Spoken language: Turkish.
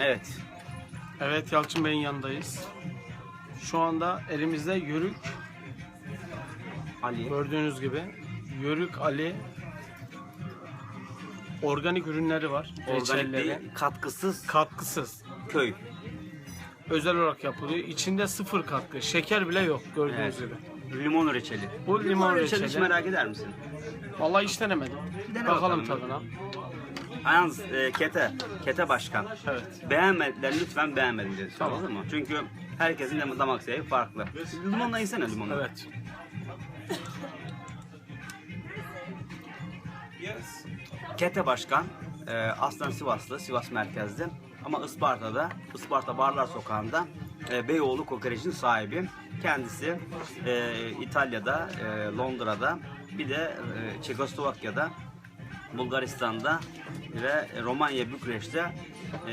Evet. Evet Yalçın Bey'in yanındayız. Şu anda elimizde Yörük Ali. gördüğünüz gibi Yörük Ali organik ürünleri var. Organik Reçelleri. değil, katkısız Katkısız. köy. Özel olarak yapılıyor. İçinde sıfır katkı. Şeker bile yok gördüğünüz Evet. gibi. Limon reçeli. Bu limon reçeli hiç merak eder misin? Vallahi hiç denemedim. Dene bakalım, bakalım. tadına. Yalnız e, Kete, Kete Başkan. Evet. Beğenmediler lütfen beğenmedim dedi. Tamam. Anladın mı? Çünkü herkesin de damak zevki farklı. Limonla yesene limonu. Evet. Kete Başkan e, aslen Sivaslı, Sivas merkezli. Ama Isparta'da, Isparta Barlar Sokağı'nda e, Beyoğlu kokoreçin sahibi. Kendisi e, İtalya'da, e, Londra'da, bir de e, Çekoslovakya'da, Bulgaristan'da ve Romanya, Bükreş'te